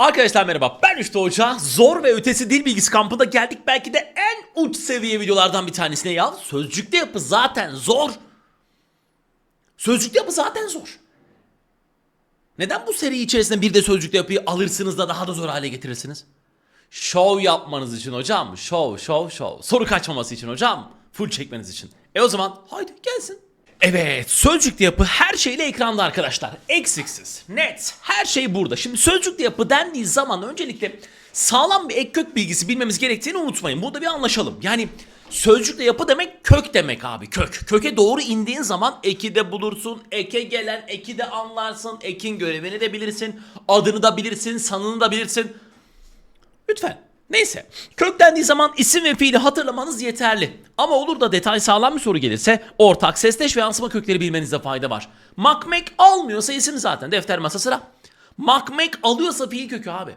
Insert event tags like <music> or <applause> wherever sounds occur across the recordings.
Arkadaşlar merhaba ben Üstü Hoca. Zor ve ötesi dil bilgisi kampında geldik belki de en uç seviye videolardan bir tanesine ya. Sözcükte yapı zaten zor. Sözcükte yapı zaten zor. Neden bu seri içerisinde bir de sözcükte yapıyı alırsınız da daha da zor hale getirirsiniz? Şov yapmanız için hocam. Şov, şov, şov. Soru kaçmaması için hocam. Full çekmeniz için. E o zaman haydi gelsin. Evet, sözcükte yapı her şeyle ekranda arkadaşlar. Eksiksiz, net, her şey burada. Şimdi sözcükte yapı dendiği zaman öncelikle sağlam bir ek kök bilgisi bilmemiz gerektiğini unutmayın. Burada bir anlaşalım. Yani sözcükle yapı demek kök demek abi, kök. Köke doğru indiğin zaman eki de bulursun, eke gelen eki de anlarsın, ekin görevini de bilirsin, adını da bilirsin, sanını da bilirsin. Lütfen. Neyse. Köklendiği zaman isim ve fiili hatırlamanız yeterli. Ama olur da detay sağlam bir soru gelirse ortak, sesleş ve yansıma kökleri bilmenizde fayda var. Makmek almıyorsa isim zaten defter masa sıra. Makmek alıyorsa fiil kökü abi.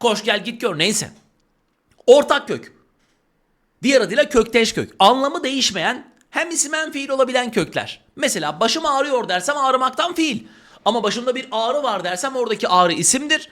Koş gel git gör neyse. Ortak kök. Diğer adıyla kökteş kök. Anlamı değişmeyen hem isim hem fiil olabilen kökler. Mesela başım ağrıyor dersem ağrımaktan fiil. Ama başımda bir ağrı var dersem oradaki ağrı isimdir.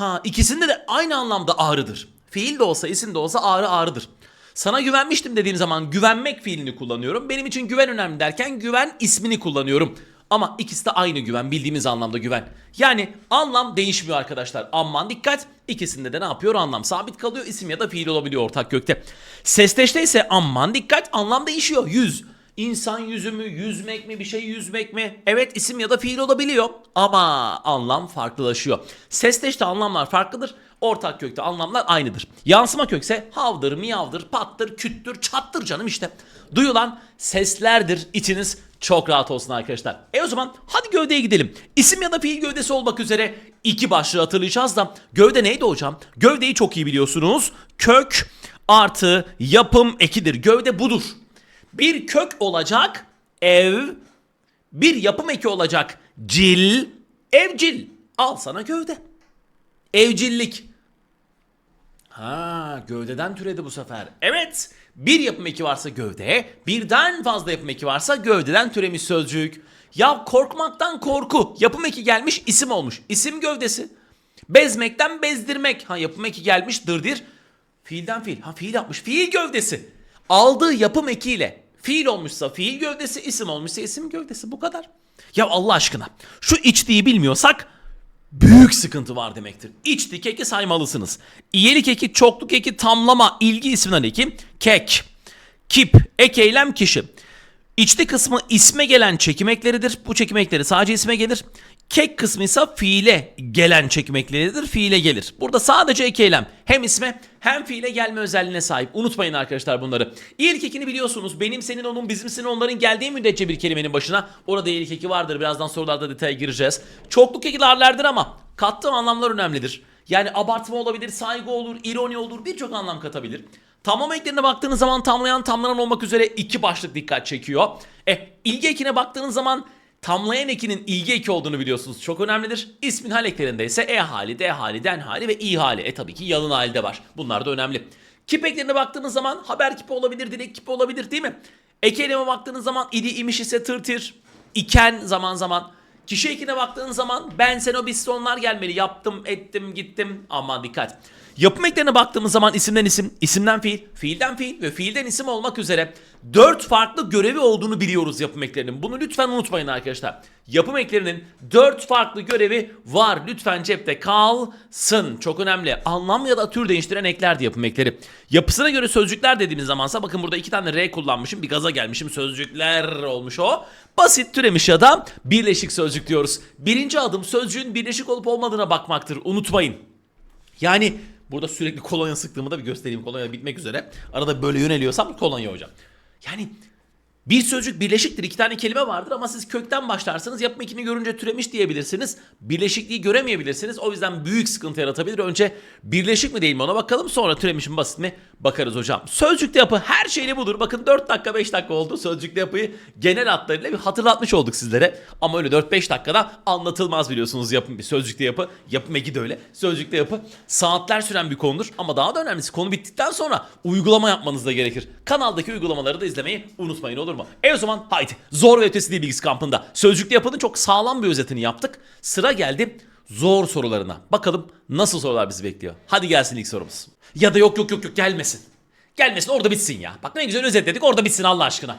Ha ikisinde de aynı anlamda ağrıdır. Fiil de olsa isim de olsa ağrı ağrıdır. Sana güvenmiştim dediğim zaman güvenmek fiilini kullanıyorum. Benim için güven önemli derken güven ismini kullanıyorum. Ama ikisi de aynı güven bildiğimiz anlamda güven. Yani anlam değişmiyor arkadaşlar. Aman dikkat ikisinde de ne yapıyor anlam sabit kalıyor isim ya da fiil olabiliyor ortak kökte. Sesleşte ise aman dikkat anlam değişiyor. Yüz. İnsan yüzü mü, yüzmek mi, bir şey yüzmek mi? Evet isim ya da fiil olabiliyor ama anlam farklılaşıyor. Sesleşte anlamlar farklıdır. Ortak kökte anlamlar aynıdır. Yansıma kökse havdır, miyavdır, pattır, küttür, çattır canım işte. Duyulan seslerdir. İçiniz çok rahat olsun arkadaşlar. E o zaman hadi gövdeye gidelim. İsim ya da fiil gövdesi olmak üzere iki başlığı hatırlayacağız da gövde neydi hocam? Gövdeyi çok iyi biliyorsunuz. Kök artı yapım ekidir. Gövde budur. Bir kök olacak ev, bir yapım eki olacak cil, evcil. Al sana gövde. Evcillik. Ha gövdeden türedi bu sefer. Evet bir yapım eki varsa gövde, birden fazla yapım eki varsa gövdeden türemiş sözcük. Ya korkmaktan korku. Yapım eki gelmiş isim olmuş. İsim gövdesi. Bezmekten bezdirmek. Ha yapım eki gelmiş dırdir. Fiilden fiil. Ha fiil yapmış. Fiil gövdesi. Aldığı yapım ekiyle fiil olmuşsa fiil gövdesi, isim olmuşsa isim gövdesi. Bu kadar. Ya Allah aşkına şu içtiği bilmiyorsak büyük sıkıntı var demektir. İçti keki saymalısınız. İyelik eki, çokluk eki, tamlama, ilgi isminden eki, kek, kip, ek eylem kişi. İçti kısmı isme gelen çekim ekleridir. Bu çekim ekleri sadece isme gelir. Kek kısmı ise fiile gelen çekim ekleridir. Fiile gelir. Burada sadece ek eylem hem isme hem fiile gelme özelliğine sahip. Unutmayın arkadaşlar bunları. İyilik ekini biliyorsunuz. Benim, senin, onun, bizim, senin, onların geldiği müddetçe bir kelimenin başına orada iyilik eki vardır. Birazdan sorularda detaya gireceğiz. Çokluk eki ama kattığım anlamlar önemlidir. Yani abartma olabilir, saygı olur, ironi olur, birçok anlam katabilir. Tamlama eklerine baktığınız zaman tamlayan tamlanan olmak üzere iki başlık dikkat çekiyor. E ilgi ekine baktığınız zaman tamlayan ekinin ilgi eki olduğunu biliyorsunuz. Çok önemlidir. İsmin hal eklerinde ise e hali, d hali, den hali ve i hali. E tabii ki yalın hali de var. Bunlar da önemli. Kip eklerine baktığınız zaman haber kipi olabilir, dilek kipi olabilir değil mi? Ek eyleme baktığınız zaman idi imiş ise tırtır, iken zaman zaman. Kişi ekine baktığın zaman ben sen o biz onlar gelmeli. Yaptım, ettim, gittim. Aman dikkat. Yapım eklerine baktığımız zaman isimden isim, isimden fiil, fiilden fiil ve fiilden isim olmak üzere dört farklı görevi olduğunu biliyoruz yapım eklerinin. Bunu lütfen unutmayın arkadaşlar. Yapım eklerinin dört farklı görevi var. Lütfen cepte kalsın. Çok önemli. Anlam ya da tür değiştiren eklerdi yapım ekleri. Yapısına göre sözcükler dediğimiz zamansa bakın burada iki tane R kullanmışım. Bir gaza gelmişim. Sözcükler olmuş o. Basit türemiş ya da birleşik sözcük diyoruz. Birinci adım sözcüğün birleşik olup olmadığına bakmaktır. Unutmayın. Yani burada sürekli kolonya sıktığımı da bir göstereyim. Kolonya bitmek üzere. Arada böyle yöneliyorsam kolonya hocam. Yani bir sözcük birleşiktir. iki tane kelime vardır ama siz kökten başlarsanız yapım ekini görünce türemiş diyebilirsiniz. Birleşikliği göremeyebilirsiniz. O yüzden büyük sıkıntı yaratabilir. Önce birleşik mi değil mi ona bakalım. Sonra türemiş mi basit mi bakarız hocam. Sözcükte yapı her şeyle budur. Bakın 4 dakika 5 dakika oldu. Sözcükte yapıyı genel hatlarıyla bir hatırlatmış olduk sizlere. Ama öyle 4-5 dakikada anlatılmaz biliyorsunuz yapım bir sözcükte yapı. Yapım eki de öyle. Sözcükte yapı saatler süren bir konudur. Ama daha da önemlisi konu bittikten sonra uygulama yapmanız da gerekir. Kanaldaki uygulamaları da izlemeyi unutmayın olur mu? E o zaman haydi zor ve ötesi dil bilgisi kampında sözcükte yapının çok sağlam bir özetini yaptık. Sıra geldi zor sorularına. Bakalım nasıl sorular bizi bekliyor. Hadi gelsin ilk sorumuz. Ya da yok yok yok yok gelmesin. Gelmesin orada bitsin ya. Bak ne güzel özetledik orada bitsin Allah aşkına.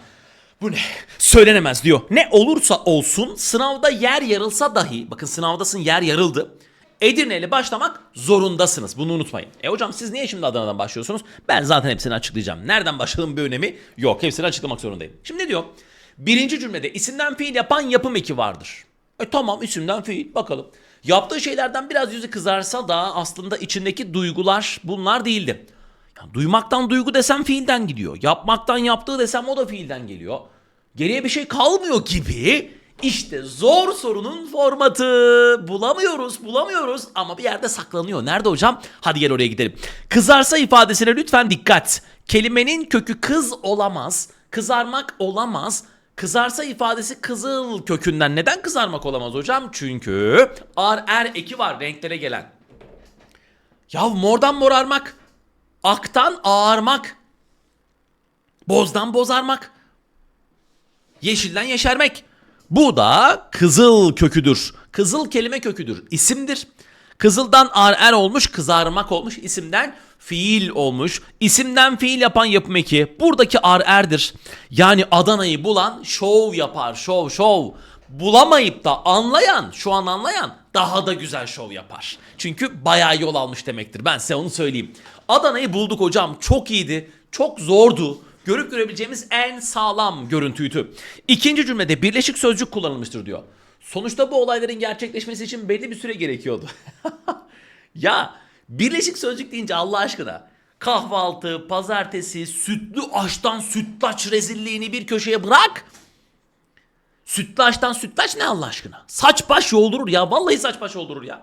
Bu ne? Söylenemez diyor. Ne olursa olsun sınavda yer yarılsa dahi bakın sınavdasın yer yarıldı. Edirne ile başlamak zorundasınız. Bunu unutmayın. E hocam siz niye şimdi Adana'dan başlıyorsunuz? Ben zaten hepsini açıklayacağım. Nereden başladığım bir önemi yok. Hepsini açıklamak zorundayım. Şimdi ne diyor? Birinci cümlede isimden fiil yapan yapım eki vardır. E tamam isimden fiil bakalım. Yaptığı şeylerden biraz yüzü kızarsa da aslında içindeki duygular bunlar değildi. Ya duymaktan duygu desem fiilden gidiyor. Yapmaktan yaptığı desem o da fiilden geliyor. Geriye bir şey kalmıyor gibi. İşte zor sorunun formatı. Bulamıyoruz, bulamıyoruz ama bir yerde saklanıyor. Nerede hocam? Hadi gel oraya gidelim. Kızarsa ifadesine lütfen dikkat. Kelimenin kökü kız olamaz. Kızarmak olamaz. Kızarsa ifadesi kızıl kökünden. Neden kızarmak olamaz hocam? Çünkü ar er eki var renklere gelen. Ya mordan morarmak. Aktan ağarmak. Bozdan bozarmak. Yeşilden yeşermek. Bu da kızıl köküdür. Kızıl kelime köküdür. İsimdir. Kızıldan ar er olmuş, kızarmak olmuş. isimden fiil olmuş. İsimden fiil yapan yapım eki. Buradaki ar erdir. Yani Adana'yı bulan şov yapar. Şov şov. Bulamayıp da anlayan, şu an anlayan daha da güzel şov yapar. Çünkü bayağı yol almış demektir. Ben size onu söyleyeyim. Adana'yı bulduk hocam. Çok iyiydi. Çok zordu görüp görebileceğimiz en sağlam görüntüydü. İkinci cümlede birleşik sözcük kullanılmıştır diyor. Sonuçta bu olayların gerçekleşmesi için belli bir süre gerekiyordu. <laughs> ya birleşik sözcük deyince Allah aşkına kahvaltı, pazartesi, sütlü aştan sütlaç rezilliğini bir köşeye bırak. Sütlü aştan sütlaç ne Allah aşkına? Saç baş yoldurur ya. Vallahi saç baş yoldurur ya.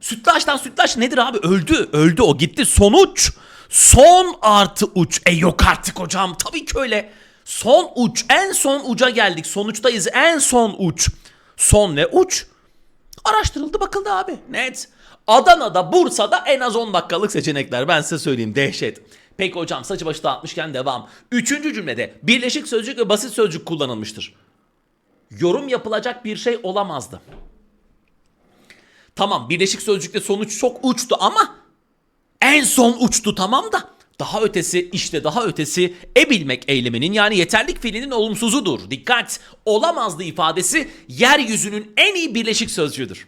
Sütlaçtan sütlaç nedir abi? Öldü. Öldü o gitti. Sonuç. Son artı uç. E yok artık hocam. Tabii ki öyle. Son uç. En son uca geldik. Sonuçtayız. En son uç. Son ne uç? Araştırıldı bakıldı abi. Net. Adana'da, Bursa'da en az 10 dakikalık seçenekler. Ben size söyleyeyim. Dehşet. Peki hocam saçı başı dağıtmışken devam. Üçüncü cümlede birleşik sözcük ve basit sözcük kullanılmıştır. Yorum yapılacak bir şey olamazdı. Tamam birleşik sözcükte sonuç çok uçtu ama en son uçtu tamam da daha ötesi işte daha ötesi e bilmek eyleminin yani yeterlik fiilinin olumsuzudur. Dikkat! Olamazdı ifadesi yeryüzünün en iyi birleşik sözcüğüdür.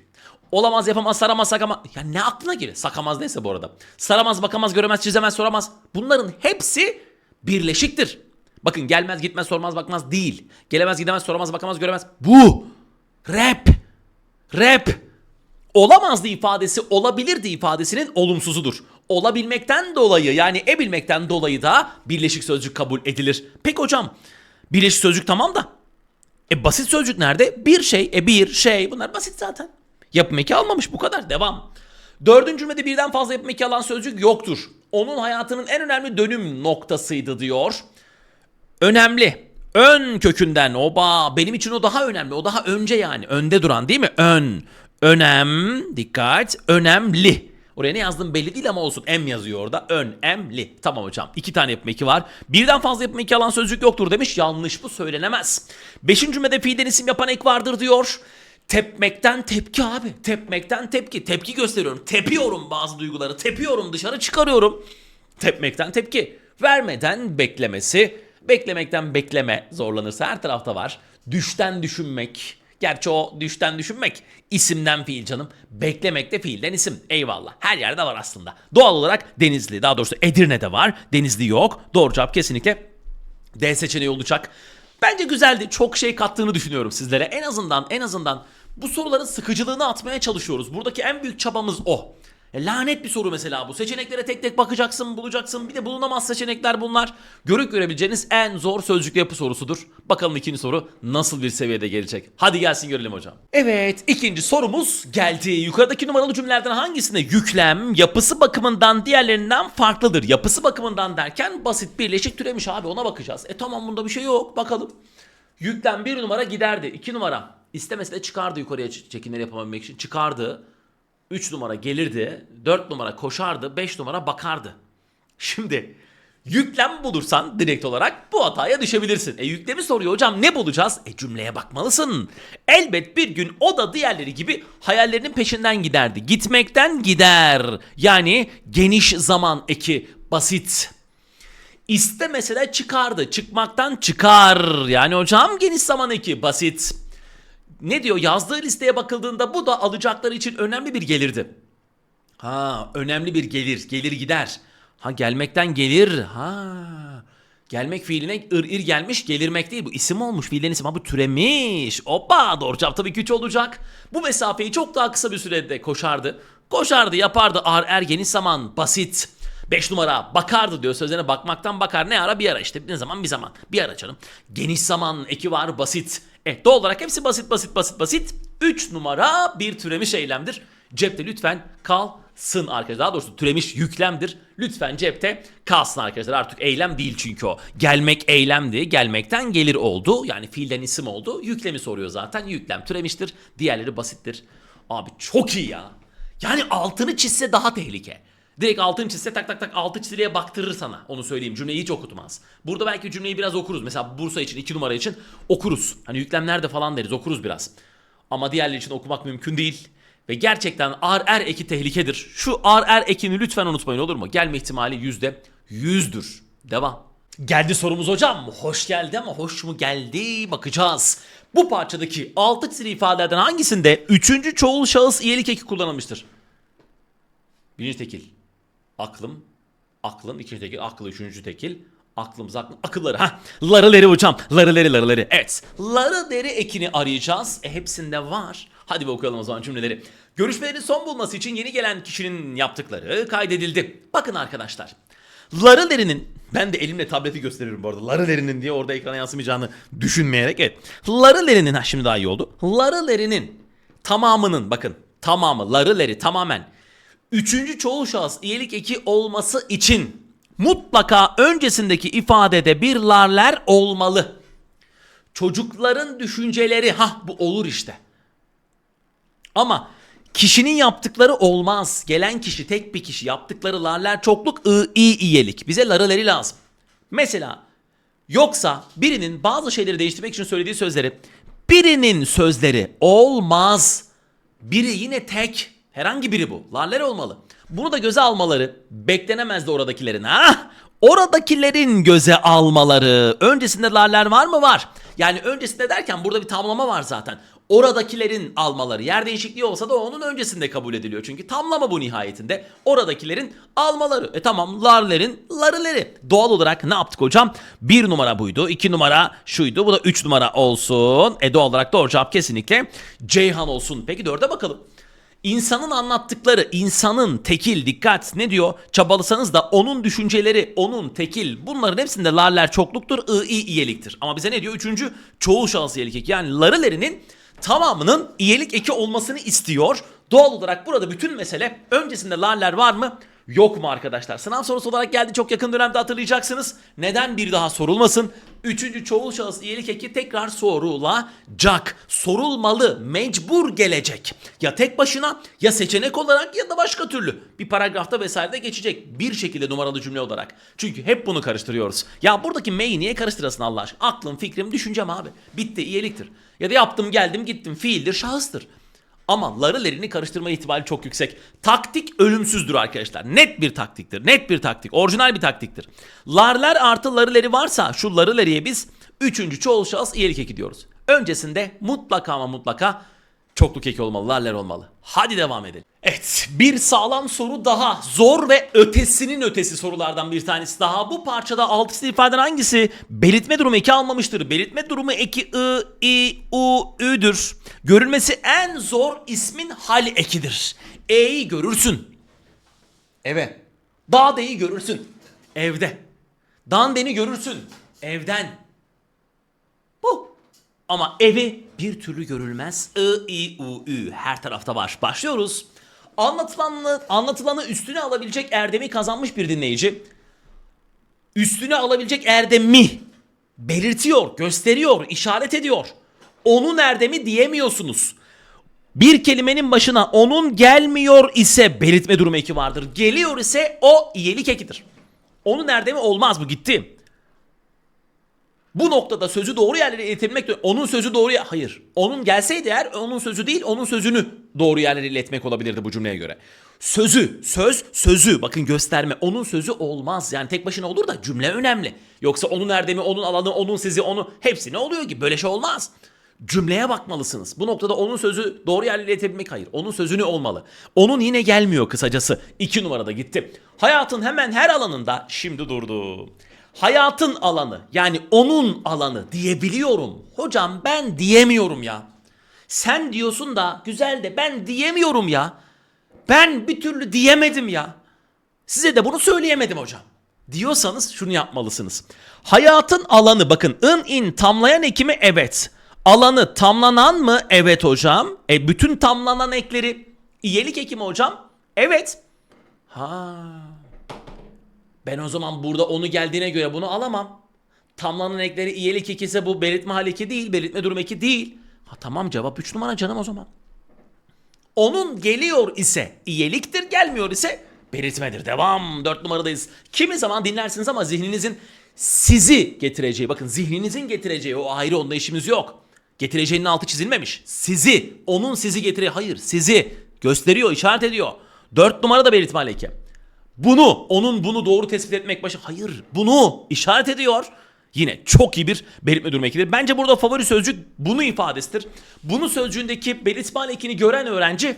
Olamaz yapamaz saramaz sakamaz. Ya ne aklına gelir? Sakamaz neyse bu arada. Saramaz bakamaz göremez çizemez soramaz. Bunların hepsi birleşiktir. Bakın gelmez gitmez sormaz bakmaz değil. Gelemez gidemez soramaz bakamaz göremez. Bu. Rap. Rap olamazdı ifadesi olabilirdi ifadesinin olumsuzudur. Olabilmekten dolayı yani e bilmekten dolayı da birleşik sözcük kabul edilir. Peki hocam birleşik sözcük tamam da e basit sözcük nerede? Bir şey, e bir şey bunlar basit zaten. Yapım eki almamış bu kadar devam. Dördüncü cümlede birden fazla yapım eki alan sözcük yoktur. Onun hayatının en önemli dönüm noktasıydı diyor. Önemli. Ön kökünden oba benim için o daha önemli. O daha önce yani. Önde duran değil mi? Ön. Önem. Dikkat. Önemli. Oraya ne yazdım belli değil ama olsun. M yazıyor orada. Önemli. Tamam hocam. İki tane yapım eki var. Birden fazla yapım eki alan sözcük yoktur demiş. Yanlış bu söylenemez. Beşinci cümlede fiilden isim yapan ek vardır diyor. Tepmekten tepki abi. Tepmekten tepki. Tepki gösteriyorum. Tepiyorum bazı duyguları. Tepiyorum dışarı çıkarıyorum. Tepmekten tepki. Vermeden beklemesi. Beklemekten bekleme zorlanırsa her tarafta var. Düşten düşünmek. Gerçi o düşten düşünmek isimden fiil canım. Beklemek de fiilden isim. Eyvallah. Her yerde var aslında. Doğal olarak Denizli daha doğrusu Edirne'de var. Denizli yok. Doğru cevap kesinlikle D seçeneği olacak. Bence güzeldi. Çok şey kattığını düşünüyorum sizlere. En azından en azından bu soruların sıkıcılığını atmaya çalışıyoruz. Buradaki en büyük çabamız o. E, lanet bir soru mesela bu. Seçeneklere tek tek bakacaksın, bulacaksın. Bir de bulunamaz seçenekler bunlar. Görüp görebileceğiniz en zor sözcük yapı sorusudur. Bakalım ikinci soru nasıl bir seviyede gelecek. Hadi gelsin görelim hocam. Evet, ikinci sorumuz geldi. Yukarıdaki numaralı cümlelerden hangisinde yüklem yapısı bakımından diğerlerinden farklıdır? Yapısı bakımından derken basit birleşik türemiş abi ona bakacağız. E tamam bunda bir şey yok. Bakalım. Yüklem bir numara giderdi. iki numara istemese de çıkardı yukarıya çekimleri yapabilmek için. Çıkardı. 3 numara gelirdi, 4 numara koşardı, 5 numara bakardı. Şimdi Yüklem bulursan direkt olarak bu hataya düşebilirsin. E yüklemi soruyor hocam ne bulacağız? E cümleye bakmalısın. Elbet bir gün o da diğerleri gibi hayallerinin peşinden giderdi. Gitmekten gider. Yani geniş zaman eki basit. İste mesela çıkardı. Çıkmaktan çıkar. Yani hocam geniş zaman eki basit. Ne diyor? Yazdığı listeye bakıldığında bu da alacakları için önemli bir gelirdi. Ha, önemli bir gelir. Gelir gider. Ha gelmekten gelir. Ha. Gelmek fiiline ır ir gelmiş gelirmek değil bu isim olmuş fiilden isim ha bu türemiş. Hoppa doğru cevap tabii ki üç olacak. Bu mesafeyi çok daha kısa bir sürede koşardı. Koşardı yapardı ar er zaman basit. 5 numara bakardı diyor sözlerine bakmaktan bakar ne ara bir ara işte ne zaman bir zaman bir ara canım. Geniş zaman eki var basit. E doğal olarak hepsi basit basit basit basit. 3 numara bir türemiş eylemdir. Cepte lütfen kalsın arkadaşlar. Daha doğrusu türemiş yüklemdir. Lütfen cepte kalsın arkadaşlar. Artık eylem değil çünkü o. Gelmek eylemdi. Gelmekten gelir oldu. Yani fiilden isim oldu. Yüklemi soruyor zaten. Yüklem türemiştir. Diğerleri basittir. Abi çok iyi ya. Yani altını çizse daha tehlike. Direkt altını çizse tak tak tak altı çiziliye baktırır sana. Onu söyleyeyim. Cümleyi hiç okutmaz. Burada belki cümleyi biraz okuruz. Mesela Bursa için, iki numara için okuruz. Hani yüklemlerde falan deriz. Okuruz biraz. Ama diğerleri için okumak mümkün değil. Ve gerçekten ar er eki tehlikedir. Şu ar er ekini lütfen unutmayın olur mu? Gelme ihtimali yüzde yüzdür. Devam. Geldi sorumuz hocam. Hoş geldi ama hoş mu geldi bakacağız. Bu parçadaki altı çizili ifadelerden hangisinde üçüncü çoğul şahıs iyilik eki kullanılmıştır? Birinci tekil. Aklım. Aklım. ikinci tekil. Aklı. Üçüncü tekil. Aklımız aklım. Akılları. Ha. Larıleri hocam. Larıleri larıleri. Evet. Larıleri ekini arayacağız. E hepsinde var. Hadi bir okuyalım o zaman cümleleri. Görüşmelerin son bulması için yeni gelen kişinin yaptıkları kaydedildi. Bakın arkadaşlar. Larılerinin ben de elimle tableti gösteriyorum bu arada. Larılerinin diye orada ekrana yansımayacağını düşünmeyerek. Evet. Larılerinin ha şimdi daha iyi oldu. Larılerinin tamamının bakın tamamı larıleri tamamen Üçüncü çoğul şahıs iyilik eki olması için mutlaka öncesindeki ifadede bir larler olmalı. Çocukların düşünceleri ha bu olur işte. Ama kişinin yaptıkları olmaz. Gelen kişi tek bir kişi yaptıkları larler çokluk ı i iyelik. Bize larıları lazım. Mesela yoksa birinin bazı şeyleri değiştirmek için söylediği sözleri birinin sözleri olmaz. Biri yine tek Herhangi biri bu. Larler olmalı. Bunu da göze almaları beklenemezdi oradakilerin. Ha? Oradakilerin göze almaları. Öncesinde larler var mı? Var. Yani öncesinde derken burada bir tamlama var zaten. Oradakilerin almaları. Yer değişikliği olsa da onun öncesinde kabul ediliyor. Çünkü tamlama bu nihayetinde. Oradakilerin almaları. E tamam larlerin larıleri. Doğal olarak ne yaptık hocam? Bir numara buydu. iki numara şuydu. Bu da üç numara olsun. E doğal olarak doğru cevap kesinlikle Ceyhan olsun. Peki dörde bakalım. İnsanın anlattıkları, insanın tekil, dikkat ne diyor? Çabalasanız da onun düşünceleri, onun tekil bunların hepsinde larler çokluktur, i, i iyeliktir. Ama bize ne diyor? Üçüncü çoğul şahıs iyelik eki. Yani larılerinin tamamının iyelik eki olmasını istiyor. Doğal olarak burada bütün mesele öncesinde larler var mı? Yok mu arkadaşlar? Sınav sorusu olarak geldi çok yakın dönemde hatırlayacaksınız. Neden bir daha sorulmasın? Üçüncü çoğul şahıs iyilik eki tekrar sorulacak. Sorulmalı, mecbur gelecek. Ya tek başına ya seçenek olarak ya da başka türlü. Bir paragrafta vesairede geçecek. Bir şekilde numaralı cümle olarak. Çünkü hep bunu karıştırıyoruz. Ya buradaki M'yi niye karıştırasın Allah aşkına? Aklım, fikrim, düşüncem abi. Bitti, iyiliktir. Ya da yaptım, geldim, gittim. Fiildir, şahıstır. Ama larılerini karıştırma ihtimali çok yüksek. Taktik ölümsüzdür arkadaşlar. Net bir taktiktir. Net bir taktik. Orijinal bir taktiktir. Larler artı larıleri varsa şu larıleriye biz üçüncü çoğul şahıs iyilik eki diyoruz. Öncesinde mutlaka ama mutlaka çokluk eki olmalı, larler olmalı. Hadi devam edelim. Evet, bir sağlam soru daha. Zor ve ötesinin ötesi sorulardan bir tanesi daha. Bu parçada altı çizili ifadeden hangisi? Belirtme durumu eki almamıştır. Belirtme durumu eki i, i, u, ü'dür. Görülmesi en zor ismin hal ekidir. E'yi görürsün. Eve. Dağ deyi görürsün. Evde. Dan deni görürsün. Evden. Ama evi bir türlü görülmez. I, I, U, Ü her tarafta var. Başlıyoruz. Anlatılanı, anlatılanı üstüne alabilecek erdemi kazanmış bir dinleyici. Üstüne alabilecek erdemi belirtiyor, gösteriyor, işaret ediyor. Onun erdemi diyemiyorsunuz. Bir kelimenin başına onun gelmiyor ise belirtme durumu eki vardır. Geliyor ise o iyilik ekidir. Onun nerede mi olmaz bu gitti. Bu noktada sözü doğru yerlere iletilmek onun sözü doğru yer- hayır. Onun gelseydi eğer onun sözü değil onun sözünü doğru yerlere iletmek olabilirdi bu cümleye göre. Sözü, söz, sözü bakın gösterme. Onun sözü olmaz. Yani tek başına olur da cümle önemli. Yoksa onun erdemi, onun alanı, onun sizi, onu hepsi ne oluyor ki? Böyle şey olmaz. Cümleye bakmalısınız. Bu noktada onun sözü doğru yerlere iletebilmek hayır. Onun sözünü olmalı. Onun yine gelmiyor kısacası. İki numarada gitti. Hayatın hemen her alanında şimdi durdu. Hayatın alanı yani onun alanı diyebiliyorum. Hocam ben diyemiyorum ya. Sen diyorsun da güzel de ben diyemiyorum ya. Ben bir türlü diyemedim ya. Size de bunu söyleyemedim hocam. Diyorsanız şunu yapmalısınız. Hayatın alanı bakın ın in tamlayan ekimi evet. Alanı tamlanan mı? Evet hocam. E bütün tamlanan ekleri iyelik ekimi hocam. Evet. Ha. Ben o zaman burada onu geldiğine göre bunu alamam. Tamlanan ekleri iyelik eki ise bu belirtme hal eki değil, belirtme durum eki değil. Ha tamam cevap 3 numara canım o zaman. Onun geliyor ise iyiliktir, gelmiyor ise belirtmedir. Devam. Dört numaradayız. Kimi zaman dinlersiniz ama zihninizin sizi getireceği, bakın zihninizin getireceği o ayrı onda işimiz yok. Getireceğinin altı çizilmemiş. Sizi, onun sizi getireceği, hayır sizi gösteriyor, işaret ediyor. Dört numara da belirtme aleyke. Bunu, onun bunu doğru tespit etmek başı, hayır bunu işaret ediyor. Yine çok iyi bir belirtme durum ekidir. Bence burada favori sözcük bunu ifadesidir. Bunu sözcüğündeki belirtme ekini gören öğrenci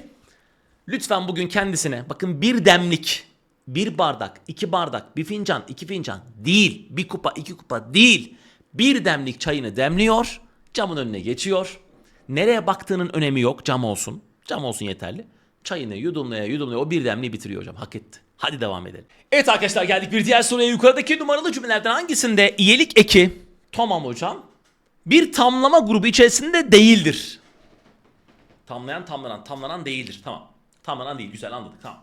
lütfen bugün kendisine bakın bir demlik, bir bardak, iki bardak, bir fincan, iki fincan değil, bir kupa, iki kupa değil. Bir demlik çayını demliyor, camın önüne geçiyor. Nereye baktığının önemi yok, cam olsun. Cam olsun yeterli. Çayını yudumlaya yudumlaya o bir demliği bitiriyor hocam. Hak etti. Hadi devam edelim. Evet arkadaşlar geldik bir diğer soruya. Yukarıdaki numaralı cümlelerden hangisinde iyilik eki tamam hocam bir tamlama grubu içerisinde değildir. Tamlayan tamlanan tamlanan değildir. Tamam. Tamlanan değil. Güzel anladık. Tamam.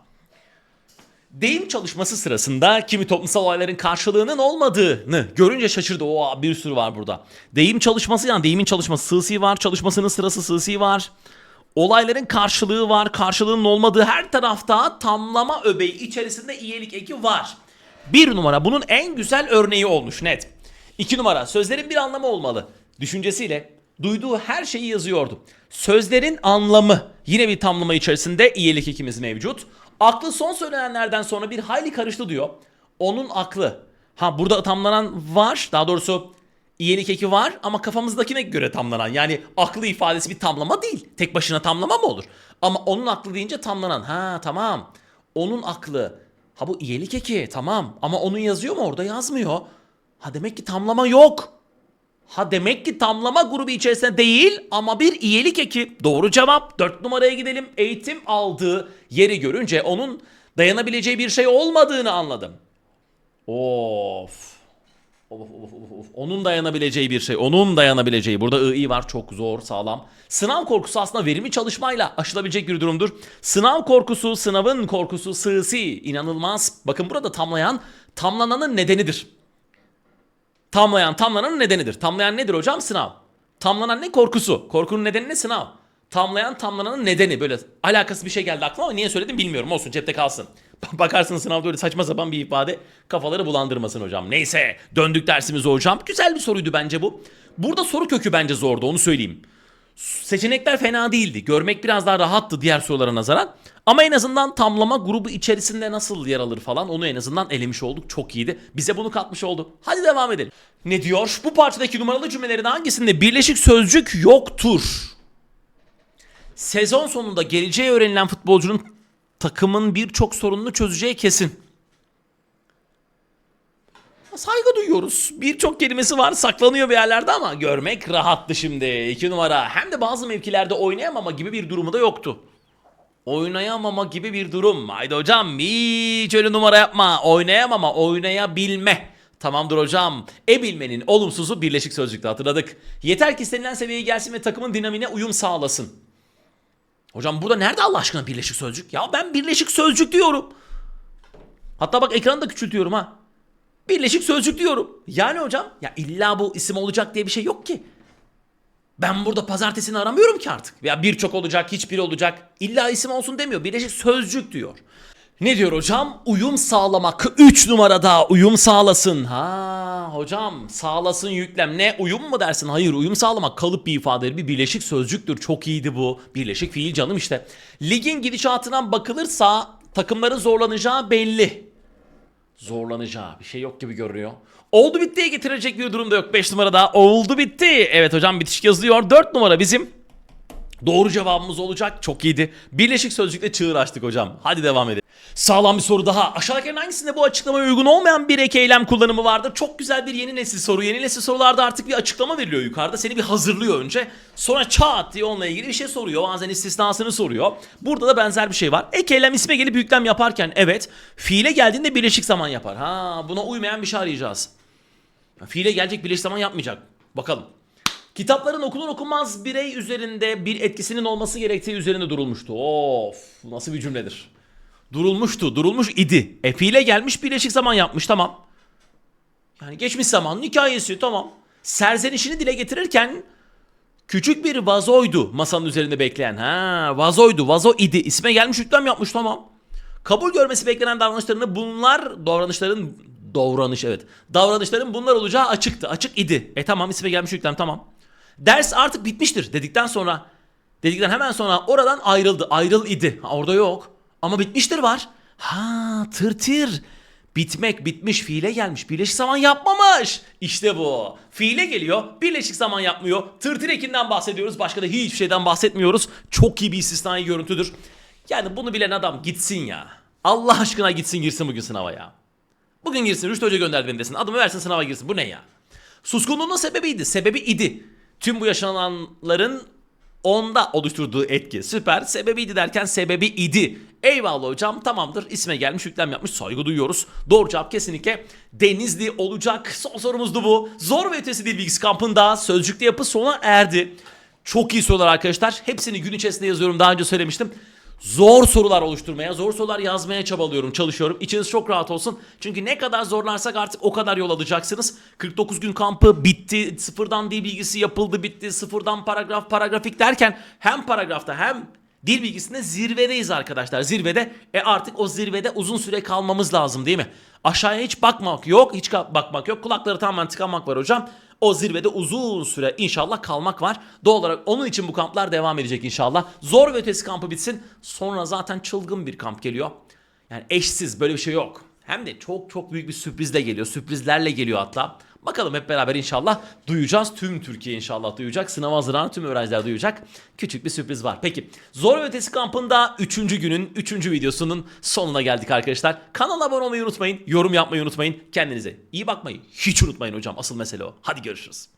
Deyim çalışması sırasında kimi toplumsal olayların karşılığının olmadığını görünce şaşırdı. Oo bir sürü var burada. Deyim çalışması yani deyimin çalışması sığsi var. Çalışmasının sırası sığsi var. Olayların karşılığı var. Karşılığının olmadığı her tarafta tamlama öbeği içerisinde iyilik eki var. Bir numara bunun en güzel örneği olmuş net. İki numara sözlerin bir anlamı olmalı. Düşüncesiyle duyduğu her şeyi yazıyordu. Sözlerin anlamı yine bir tamlama içerisinde iyilik ekimiz mevcut. Aklı son söylenenlerden sonra bir hayli karıştı diyor. Onun aklı. Ha burada tamlanan var. Daha doğrusu iyilik eki var ama kafamızdakine göre tamlanan. Yani aklı ifadesi bir tamlama değil. Tek başına tamlama mı olur? Ama onun aklı deyince tamlanan. Ha tamam. Onun aklı. Ha bu iyilik eki tamam. Ama onun yazıyor mu orada yazmıyor. Ha demek ki tamlama yok. Ha demek ki tamlama grubu içerisinde değil ama bir iyilik eki. Doğru cevap. 4 numaraya gidelim. Eğitim aldığı yeri görünce onun dayanabileceği bir şey olmadığını anladım. Of. Of, of, of, of. Onun dayanabileceği bir şey. Onun dayanabileceği. Burada I var çok zor sağlam. Sınav korkusu aslında verimli çalışmayla aşılabilecek bir durumdur. Sınav korkusu, sınavın korkusu, sığsi inanılmaz. Bakın burada tamlayan tamlananın nedenidir. Tamlayan tamlananın nedenidir. Tamlayan nedir hocam? Sınav. Tamlanan ne? Korkusu. Korkunun nedeni ne? Sınav. Tamlayan tamlananın nedeni. Böyle alakası bir şey geldi aklıma ama niye söyledim bilmiyorum. Olsun cepte kalsın. Bakarsın sınavda öyle saçma sapan bir ifade kafaları bulandırmasın hocam. Neyse döndük dersimize hocam. Güzel bir soruydu bence bu. Burada soru kökü bence zordu onu söyleyeyim. Seçenekler fena değildi. Görmek biraz daha rahattı diğer sorulara nazaran. Ama en azından tamlama grubu içerisinde nasıl yer alır falan onu en azından elemiş olduk. Çok iyiydi. Bize bunu katmış oldu. Hadi devam edelim. Ne diyor? Bu parçadaki numaralı cümlelerin hangisinde birleşik sözcük yoktur? Sezon sonunda geleceği öğrenilen futbolcunun takımın birçok sorununu çözeceği kesin. Saygı duyuyoruz. Birçok kelimesi var saklanıyor bir yerlerde ama görmek rahattı şimdi. İki numara. Hem de bazı mevkilerde oynayamama gibi bir durumu da yoktu. Oynayamama gibi bir durum. Haydi hocam hiç öyle numara yapma. Oynayamama, oynayabilme. Tamamdır hocam. E bilmenin olumsuzu birleşik sözcükte hatırladık. Yeter ki istenilen seviyeye gelsin ve takımın dinamine uyum sağlasın. Hocam burada nerede Allah aşkına birleşik sözcük? Ya ben birleşik sözcük diyorum. Hatta bak ekranı da küçültüyorum ha. Birleşik sözcük diyorum. Yani hocam ya illa bu isim olacak diye bir şey yok ki. Ben burada pazartesini aramıyorum ki artık. Ya birçok olacak, hiçbir olacak. İlla isim olsun demiyor. Birleşik sözcük diyor. Ne diyor hocam? Uyum sağlamak. 3 numarada uyum sağlasın. Ha hocam sağlasın yüklem. Ne uyum mu dersin? Hayır uyum sağlamak kalıp bir ifadedir. Bir birleşik sözcüktür. Çok iyiydi bu. Birleşik fiil canım işte. Ligin gidişatına bakılırsa takımların zorlanacağı belli. Zorlanacağı bir şey yok gibi görünüyor. Oldu bittiye getirecek bir durum da yok 5 numarada. Oldu bitti. Evet hocam bitiş yazılıyor. 4 numara bizim Doğru cevabımız olacak. Çok iyiydi. Birleşik sözcükle çığır açtık hocam. Hadi devam edelim. Sağlam bir soru daha. Aşağıdakilerin hangisinde bu açıklamaya uygun olmayan bir ek eylem kullanımı vardır? Çok güzel bir yeni nesil soru. Yeni nesil sorularda artık bir açıklama veriliyor yukarıda. Seni bir hazırlıyor önce. Sonra çat diye onunla ilgili bir şey soruyor. Bazen istisnasını soruyor. Burada da benzer bir şey var. Ek eylem isme gelip yüklem yaparken evet. Fiile geldiğinde birleşik zaman yapar. Ha buna uymayan bir şey arayacağız. Fiile gelecek birleşik zaman yapmayacak. Bakalım. Kitapların okunur okunmaz birey üzerinde bir etkisinin olması gerektiği üzerinde durulmuştu. Of nasıl bir cümledir. Durulmuştu, durulmuş idi. E fiile gelmiş birleşik zaman yapmış tamam. Yani geçmiş zamanın hikayesi tamam. Serzenişini dile getirirken küçük bir vazoydu masanın üzerinde bekleyen. Ha vazoydu, vazo idi. İsme gelmiş yüklem yapmış tamam. Kabul görmesi beklenen davranışlarını bunlar davranışların davranış evet. Davranışların bunlar olacağı açıktı. Açık idi. E tamam isme gelmiş yüklem tamam. Ders artık bitmiştir dedikten sonra dedikten hemen sonra oradan ayrıldı. Ayrıl idi. Orada yok. Ama bitmiştir var. Ha tır tır. Bitmek bitmiş fiile gelmiş. Birleşik zaman yapmamış. İşte bu. Fiile geliyor. Birleşik zaman yapmıyor. Tırtır ekinden bahsediyoruz. Başka da hiçbir şeyden bahsetmiyoruz. Çok iyi bir istisnai görüntüdür. Yani bunu bilen adam gitsin ya. Allah aşkına gitsin girsin bugün sınava ya. Bugün girsin Rüştü Hoca gönderdi beni desin. Adımı versin sınava girsin. Bu ne ya? Suskunluğunun sebebiydi. Sebebi idi. Tüm bu yaşananların onda oluşturduğu etki. Süper. Sebebiydi derken sebebi idi. Eyvallah hocam tamamdır. İsme gelmiş yüklem yapmış. Saygı duyuyoruz. Doğru cevap kesinlikle Denizli olacak. Son sorumuzdu bu. Zor ve ötesi dil bilgisi kampında sözcükte yapı sona erdi. Çok iyi sorular arkadaşlar. Hepsini gün içerisinde yazıyorum. Daha önce söylemiştim. Zor sorular oluşturmaya, zor sorular yazmaya çabalıyorum, çalışıyorum. İçiniz çok rahat olsun. Çünkü ne kadar zorlarsak artık o kadar yol alacaksınız. 49 gün kampı bitti, sıfırdan dil bilgisi yapıldı, bitti, sıfırdan paragraf, paragrafik derken hem paragrafta hem dil bilgisinde zirvedeyiz arkadaşlar. Zirvede e artık o zirvede uzun süre kalmamız lazım değil mi? Aşağıya hiç bakmak yok, hiç bakmak yok. Kulakları tamamen tıkanmak var hocam. O zirvede uzun süre inşallah kalmak var. Doğal olarak onun için bu kamplar devam edecek inşallah. Zor ve ötesi kampı bitsin. Sonra zaten çılgın bir kamp geliyor. Yani eşsiz böyle bir şey yok. Hem de çok çok büyük bir sürprizle geliyor. Sürprizlerle geliyor hatta. Bakalım hep beraber inşallah duyacağız. Tüm Türkiye inşallah duyacak. Sınava hazırlanan tüm öğrenciler duyacak. Küçük bir sürpriz var. Peki Zor ve Ötesi kampında 3. günün 3. videosunun sonuna geldik arkadaşlar. Kanala abone olmayı unutmayın. Yorum yapmayı unutmayın. Kendinize iyi bakmayı hiç unutmayın hocam. Asıl mesele o. Hadi görüşürüz.